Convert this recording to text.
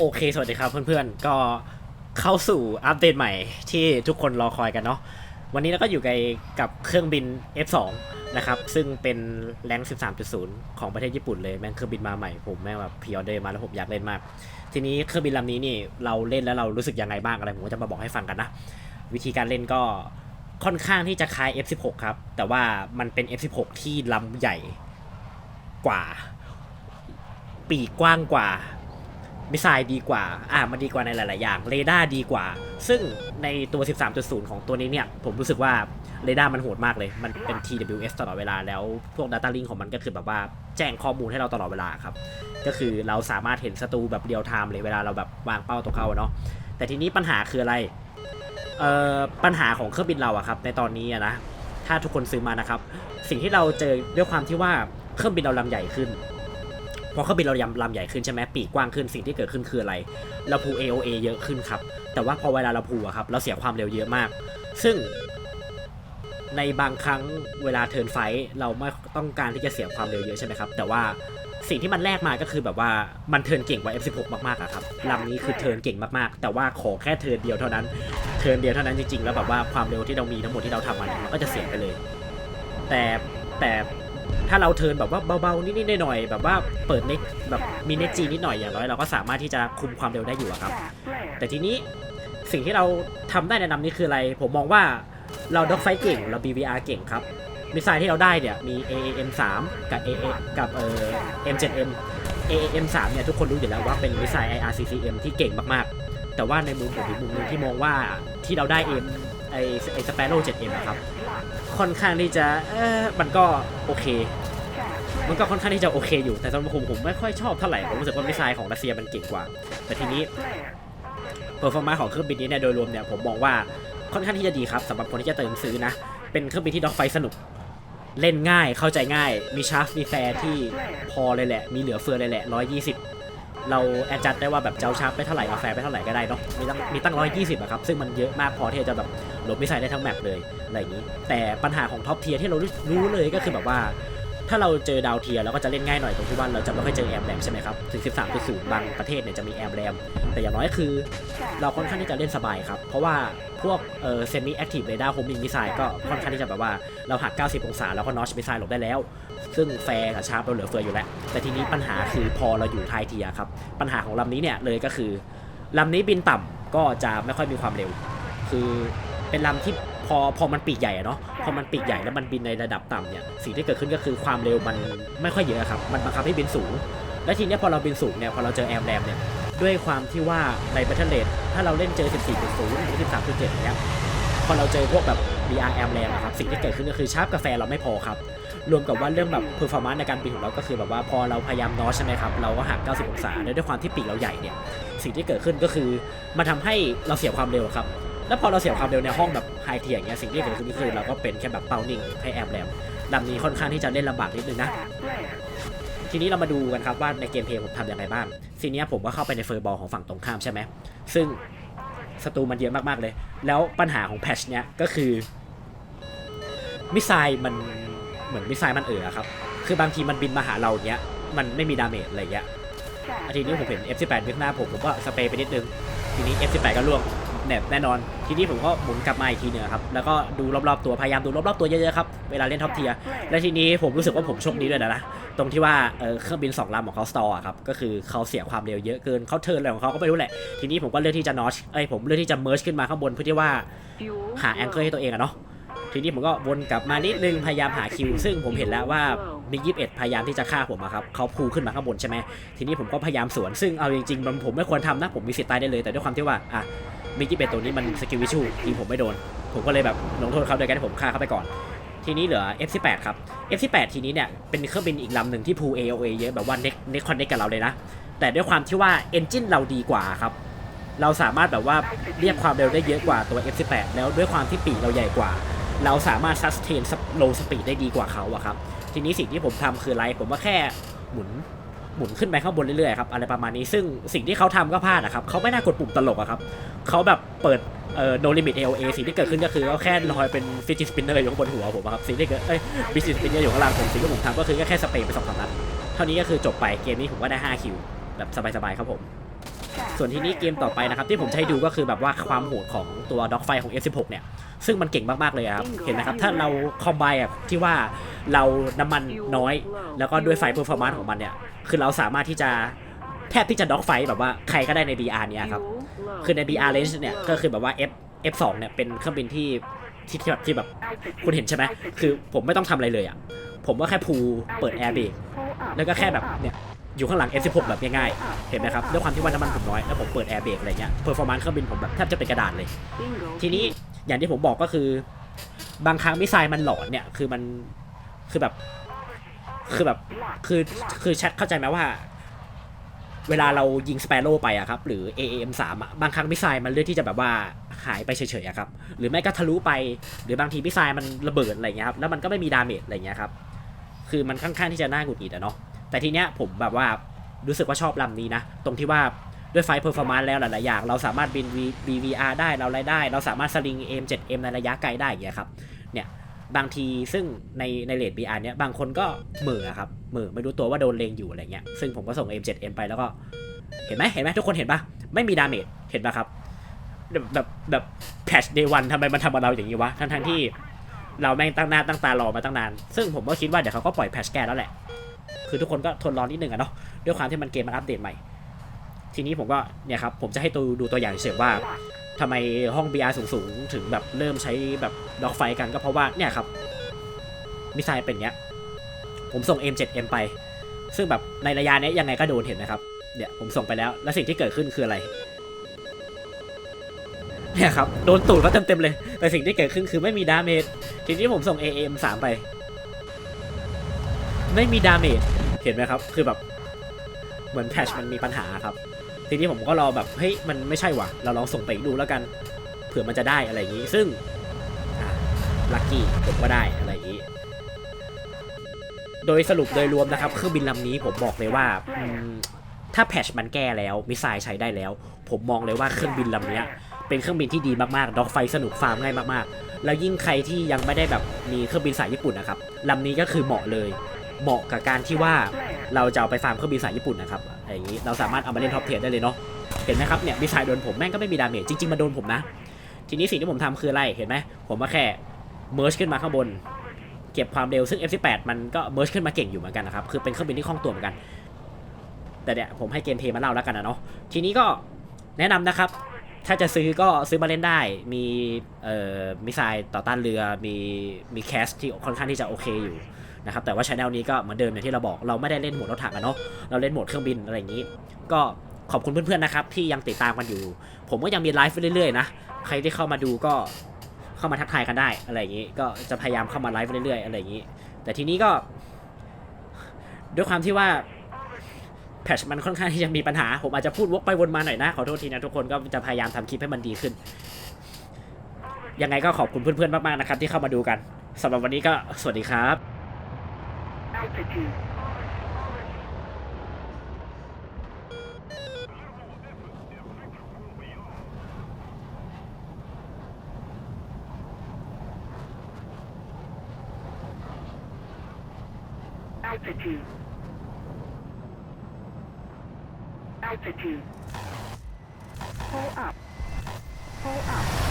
โอเค สวัสดีครับเพื่อนๆ ก็เข้าสู่อัปเดตใหม่ที่ทุกคนรอคอยกันเนาะ วันนี้เราก็อยู่กับกับเครื่องบิน F2 นะครับ ซึ่งเป็นแรง13.0 ของประเทศญี่ปุ่นเลย แม่งเครื่องบินมาใหม่ผมแม่งแบบพรีออเดอร์มาแล้วผมอยากเล่นมาก ทีนี้เครื่องบินลำนี้นี่เราเล่นแล้วเรารู้สึกยังไงบ้างอะไรผมก็จะมาบอกให้ฟังกันนะ วิธีการเล่นก็ค่อนข้างที่จะคล้าย F16 ครับ แต่ว่ามันเป็น F16 ที่ลำใหญ่กว่า ปีกกว้างกว่า มิสไซล์ดีกว่า อ่า มันดีกว่าในหลาย ๆ อย่าง เรดาร์ดีกว่า ซึ่งในตัว 13.0 ของตัวนี้เนี่ย ผมรู้สึกว่าเรดาร์มันโหดมากเลย มันเป็น TWS ตลอดเวลา แล้วพวก Data Link ของมันก็คือแบบว่าแจ้งข้อมูลให้เราตลอดเวลาครับ ก็คือเราสามารถเห็นศัตรูแบบเรียลไทม์เลยเวลาเราแบบวางเป้าตัวเขาเนาะ แต่ทีนี้ปัญหาคืออะไร เอ่อ ปัญหาของเครื่องบินเราอะครับ ในตอนนี้นะ ถ้าทุกคนซื้อมานะครับ สิ่งที่เราเจอด้วยความที่ว่าเครื่องบินเราลำใหญ่ขึ้น อเครื่องบินเรายำลำใหญ่ขึ้นใช่ไหมปีกกว้างขึ้นสิ่งที่เกิดขึ้นคืออะไร เราพู AOA เยอะขึ้นครับ แต่ว่าพอเวลาเราพูอะครับเราเสียความเร็วเยอะมาก ซึ่ง ในบางครั้งเวลาเทิร์นไฟท์เราไม่ต้องการที่จะเสียความเร็วเยอะใช่ไหมครับ แต่ว่าสิ่งที่มันแลกมาก็คือแบบว่ามันเทิร์นเก่งกว่า F16 มากๆอะครับลำนี้คือเทิร์นเก่งมากๆ แต่ว่าขอแค่เทิร์นเดียวเท่านั้น เทิร์นเดียวเท่านั้นจริงๆ แล้วแบบว่าความเร็วที่เรามีทั้งหมดที่เราทำมาเนี่ยมันก็จะเสียไปเลย แต่แต่ ถ้าเราเทิร์นแบบว่าเบาๆนิดๆหน่อยๆแบบว่าเปิดเน็กแบบมีเน็กจีนิดหน่อยอย่างน้อยเราก็สามารถที่จะคุมความเร็วได้อยู่อะครับ แต่ทีนี้สิ่งที่เราทำได้ในลำนี้คืออะไร ผมมองว่าเราด็อกไฟเก่งเรา BVR เก่งครับมิสไซล์ที่เราได้เนี่ยมี AAM 3กับ AA กับเอ่อ M7M AAM 3เนี่ยทุกคนรู้อยู่แล้วว่าเป็นมิสไซล์ IRCCM ที่เก่งมากๆ แต่ว่าในมุมผมอีกมุมหนึงที่มองว่าที่เราได้ M ไอไอสเปโร่ 7M นะครับ ค่อนข้างที่จะเออมันก็โอเค มันก็ค่อนข้างที่จะโอเคอยู่ แต่สำหรับผมผมไม่ค่อยชอบเท่าไหร่ ผมรู้สึกว่ามิสไซล์ของรัสเซียมันเก่งกว่า แต่ทีนี้เปอร์ฟอร์มานของเครื่องบินนี้เนี่ยโดยรวมเนี่ยผมมองว่าค่อนข้างที่จะดีครับสำหรับคนที่จะเติมซื้อนะ เป็นเครื่องบินที่ด็อกไฟสนุก เล่นง่ายเข้าใจง่าย มีชาร์จมีแฟร์ที่พอเลยแหละ มีเหลือเฟือเลยแหละ120 เราแอดจัดได้ว่าแบบเจ้าชาร์ปไปเท่าไหร่เอาแฟร์ไปเท่าไหร่ก็ได้เนาะมีตั้งมีตั้งร้อยยี่สิบอะครับซึ่งมันเยอะมากพอที่จะแบบหลบมิสไซล์ได้ทั้งแมปเลยอะไรอย่างนี้ แต่ปัญหาของท็อปเทียร์ที่เรารู้เลยก็คือแบบว่า ถ้าเราเจอดาวเทียร์เราก็จะเล่นง่ายหน่อยตรงที่ว่าเราจะไม่ค่อยเจอแอมแรมใช่ไหมครับ ถึง 13.0 บางประเทศเนี่ยจะมีแอมแรมแต่อย่างน้อยคือ เราค่อนข้างที่จะเล่นสบายครับ เพราะว่าพวกเอ่อเซมิแอคทีฟเรดาร์โฮมิงมิสไซล์ก็ค่อนข้างที่จะแบบว่าเราหัก 90 องศาแล้วก็นอชมิสไซล์หลบได้แล้ว ซึ่งแฟร์กับชาร์ปเราเหลือเฟืออยู่แล้ว แต่ทีนี้ปัญหาคือพอเราอยู่ไทยเทียร์ครับปัญหาของลำนี้เนี่ยเลยก็คือลำนี้บินต่ำก็จะไม่ค่อยมีความเร็ว คือเป็นลำที่ พอพอมันปีกใหญ่อะเนาะพอมันปีกใหญ่แล้วมันบินในระดับต่ำเนี่ยสิ่งที่เกิดขึ้นก็คือความเร็วมันไม่ค่อยเยอะครับมันบังคับให้บินสูง และทีเนี้ยพอเราบินสูงเนี่ยพอเราเจอแอมแรมเนี่ยด้วยความที่ว่าในบัตเทิลเลทถ้าเราเล่นเจอ 14.0หรือ13.7อย่างเงี้ยพอเราเจอพวกแบบ BR แอมแรมอะครับสิ่งที่เกิดขึ้นก็คือชาร์ปกาแฟเราไม่พอครับ รวมกับว่าเรื่องแบบเพอร์ฟอร์มานซ์ในการบินของเราก็คือแบบว่าพอเราพยายามนอชใช่ไหมครับ เราก็หัก 90 องศาแล้วด้วยความที่ปีกเราใหญ่เนี่ย สิ่งที่เกิดขึ้นก็คือมันทำให้เราเสียความเร็วครับ แล้วพอเราเสียความเร็วในห้องแบบไฮเทียอย่างเงี้ยสิ่งที่เกิดขึ้นก็คือเราก็เป็นแค่แบบเป้านิ่งให้แอมแรมลำนี้ค่อนข้างที่จะเล่นลำบากนิดนึงนะ ทีนี้เรามาดูกันครับว่าในเกมเพลย์ผมทำยังไงบ้างทีเนี้ยผมก็เข้าไปในเฟอร์บอลของฝั่งตรงข้ามใช่ไหมซึ่งศัตรูมันเยอะมากๆเลย แล้วปัญหาของแพชเนี้ยก็คือมิสไซล์มันเหมือนมิสไซล์มันเอ๋อครับ คือบางทีมันบินมาหาเราเนี้ย มันไม่มีดาเมจอะไรเงี้ยอาทีนี้ผมเห็น F18 ยึกหน้าผมผมก็สเปรย์ไปนิดนึง ทีนี้ F18 ก็ล่วง แนบแน่นอน ทีนี้ผมก็หมุนกลับมาอีกทีหนึ่งครับ แล้วก็ดูรอบๆตัว พยายามดูรอบๆตัวเยอะๆครับ เวลาเล่นท็อปเทียร์และทีนี้ผมรู้สึกว่าผมโชคดีด้วยนะนะ ตรงที่ว่าเเครื่องบิน 2ลำของเขาสตอร์ครับ ก็คือเขาเสียความเร็วเยอะเกินเขาเทิร์นอะไรของเขาก็ไม่รู้แหละ ทีนี้ผมก็เลือกที่จะนอชเอ้ยผมเลือกที่จะเมิร์ชขึ้นมาข้างบนเพื่อที่ว่าหาแองเกิลให้ตัวเองอะเนาะ ทีนี้ผมก็วนกลับมานิดนึงพยายามหาคิว ซึ่งผมเห็นแล้วว่ามิกยี่สิบเอ็ดพยายามที่จะฆ่าผมอะครับเขาพูขึ้นมาข้างบนใช่ไหมทีนี้ผมก็พยายามสวนซึ่งเอาจริงๆผมไม่ควรทำนะผมมีสิทธิ์ตายได้เลยแต่ด้วยความที่ว่าอะมิกยี่สิบเอ็ดตัวนี้มันสกิลวิชูยิงผมไม่โดน ผมก็เลยแบบลงโทษเขาโดยการที่ผมฆ่าเขาไปก่อน ทีนี้เหลือ F18 ครับ F18 ทีนี้เนี่ยเป็นเครื่องบินอีกลำหนึ่งที่พู AOA เยอะแบบว่าเน็กเน็กคอนเน็กกับเราเลยนะแต่ด้วยความที่ว่าเอนจินเราดีกว่าครับเราสามารถแบบว่าเรียกความเร็วได้เยอะกว่าตัว F18 แล้วด้วยความที่ปีกเราใหญ่กว่า เราสามารถ sustain low speed ได้ดีกว่าเขาอะครับ ทีนี้สิ่งที่ผมทำคืออะไร ผมว่าแค่หมุนหมุนขึ้นไปข้างบนเรื่อยๆครับอะไรประมาณนี้ซึ่งสิ่งที่เขาทำก็พลาดอะครับเขาไม่น่ากดปุ่มตลกอะครับเขาแบบเปิดเอ่อ no limit AOA สิ่งที่เกิดขึ้นก็คือเขาแค่ลอยเป็น fidget spinner อยู่บนหัวผมอะครับสิ่งที่เกิดเอ้ย fidget spinner อยู่ข้างล่างผมสิ่งที่ผมทำก็คือแค่สเปรย์ไปสองสามนัดเท่านี้ก็คือจบไปเกมนี้ผมก็ได้ 5 คิว แบบสบายๆครับผม ส่วนทีนี้เกมต่อไปนะครับที่ผมให้ดูก็คือแบบว่าความโหดของตัวด็อกไฟของ F16 เนี่ย ซึ่งมันเก่งมากๆเลยครับ เห็นไหมครับ ถ้าเราคอมไบแบบที่ว่าเราน้ำมันน้อย แล้วก็ด้วยไฟเปอร์ฟอร์มานซ์ของมันเนี่ย คือเราสามารถที่จะแทบที่จะด็อกไฟแบบว่าใครก็ได้ใน BR เนี่ยครับ คือใน BR range เนี่ยก็คือแบบว่า F F2 เนี่ยเป็นเครื่องบินที่ที่ที่แบบที่แบบคุณเห็นใช่ไหมคือผมไม่ต้องทำอะไรเลยอะ ผมก็แค่พูลเปิดแอร์เบรกแล้วก็แค่แบบเนี่ยอยู่ข้างหลัง F16 แบบง่ายๆ เห็นไหมครับ ด้วยความที่ว่าน้ำมันผมน้อย แล้วผมเปิดแอร์เบรกอะไรเงี้ยเพอร์ฟอร์มานซ์เครื่องบินผมแบบแทบจะเป็นกระดาษเลย ทีนี้ อย่างที่ผมบอกก็คือ บางครั้งมิสไซล์มันหลอนเนี่ยคือมันคือแบบคือแบบคือคือแชทเข้าใจไหมว่า เวลาเรายิงสเปโร่ไปอะครับหรือ AAM3 อะบางครั้งมิสไซล์มันเลือกที่จะแบบว่าหายไปเฉยๆอะครับหรือไม่ก็ทะลุไป หรือบางทีมิสไซล์มันระเบิดอะไรเงี้ยครับแล้วมันก็ไม่มีดาเมจอะไรเงี้ยครับคือมันค่อนข้างที่จะน่าหงุดหงิดอะเนาะแต่ทีเนี้ยผมแบบว่ารู้สึกว่าชอบลำนี้นะ ตรงที่ว่า ด้วยไฟเพอร์ฟอร์มานซ์แล้วหลาย ๆ อย่าง เราสามารถบิน V BVR ได้เราไรได้ เราสามารถสลิง M7M ในระยะไกลได้อย่างเงี้ยครับเนี่ยบางทีซึ่งในในเลด BR เนี้ยบางคนก็เหม่ออะครับเหม่อไม่รู้ตัวว่าโดนเลงอยู่อะไรเงี้ยซึ่งผมก็ส่ง M7M ไปแล้วก็เห็นไหมเห็นไหมทุกคนเห็นปะไม่มีดาเมจเห็นปะครับแบบแบบแบบแพทช์เดวันทำไมมันทำกับเราอย่างนี้วะทั้งทั้งที่เราแม่งตั้งหน้าตั้งตารอมาตั้งนาน ซึ่งผมก็คิดว่าเดี๋ยวเขาก็ปล่อยแพทช์แก้แล้วแหละ คือทุกคนก็ทนรอนิดนึงอะเนาะด้วยความที่มันเกมมันอัปเดตใหม่ ทีนี้ผมก็เนี่ยครับผมจะให้ตัวดูตัวอย่างเฉยว่าทำไมห้อง BR สูงๆ ถึงแบบเริ่มใช้แบบดอกไฟกันก็เพราะว่าเนี่ยครับมิสไซล์เป็นเงี้ย ผมส่ง M7M ไป ซึ่งแบบในระยะนี้ยังไงก็โดนเห็นไหมครับเนี่ยผมส่งไปแล้ว แล้วสิ่งที่เกิดขึ้นคืออะไรเนี่ยครับโดนตูดเขาเต็มๆเลย แต่สิ่งที่เกิดขึ้นคือไม่มีดาเมจทีนี้ผมส่ง AM 3 ไป ไม่มีดาเมจเห็นไหมครับ คือแบบ เหมือนแพชมันมีปัญหาครับ ทีนี้ผมก็รอแบบเฮ้ยมันไม่ใช่ว่ะ เราลองส่งไปดูแล้วกัน เผื่อมันจะได้อะไรอย่างนี้ ซึ่งลัคกี้ผมก็ได้อะไรอย่างนี้ โดยสรุปโดยรวมนะครับเครื่องบินลำนี้ผมบอกเลยว่าถ้าแพชมันแก้แล้วมิสไซล์ใช้ได้แล้ว ผมมองเลยว่าเครื่องบินลำเนี้ยเป็นเครื่องบินที่ดีมากๆด็อกไฟสนุกฟาร์มง่ายมากๆ แล้วยิ่งใครที่ยังไม่ได้แบบมีเครื่องบินสายญี่ปุ่นนะครับลำนี้ก็คือเหมาะเลย เหมาะกับการที่ว่าเราจะเอาไปฟาร์มเครื่องบินสายญี่ปุ่นนะครับอะไอย่างนี้เราสามารถเอามาเล่นท็อปเทียได้เลยเนาะเห็นไหมครับเนี่ยมิสไซล์โดนผมแม่งก็ไม่มีดาเมจจริงๆมันโดนผมนะ ทีนี้สิ่งที่ผมทำคืออะไรเห็นไหมผมมาแค่เมิร์ชขึ้นมาข้างบน เก็บความเร็วซึ่ง F18 มันก็เมิร์ชขึ้นมาเก่งอยู่เหมือนกันนะครับคือเป็นเครื่องบินที่คล่องตัวเหมือนกัน แต่เนี่ยผมให้เกมเพย์มาเล่าแล้วกันนะเนาะทีนี้ก็แนะนำนะครับถ้าจะซื้อก็ซื้อมาเล่นได้ มีเอ่อมิสไซล์ต่อต้านเรือ มีมีแคสที่ค่อนข้างที่จะโอเคอยู่ นะครับแต่ว่าช anel นี้ก็เหมือนเดิมอย่างที่เราบอกเราไม่ได้เล่นโหมดรถถังกันเนาะเราเล่นโหมดเครื่องบินอะไรอย่างนี้ ก็ขอบคุณเพื่อนๆนะครับที่ยังติดตามกันอยู่ ผมก็ยังมีไลฟ์ไปเรื่อยๆนะใครที่เข้ามาดูก็เข้ามาทักทายกันได้อะไรอย่างนี้ ก็จะพยายามเข้ามาไลฟ์เรื่อยๆอะไรอย่างนี้ แต่ทีนี้ก็ ด้วยความที่ว่าแพชมันค่อนข้างที่จะมีปัญหา ผมอาจจะพูดวกไปวนมาหน่อยนะ ขอโทษทีนะทุกคนก็จะพยายามทำคลิปให้มันดีขึ้น ยังไงก็ขอบคุณเพื่อนๆมากๆนะครับที่เข้ามาดูกันสำหรับวันนี้ก็สวัสดีครับ Altitude. Altitude. Altitude. Pull up. Pull up.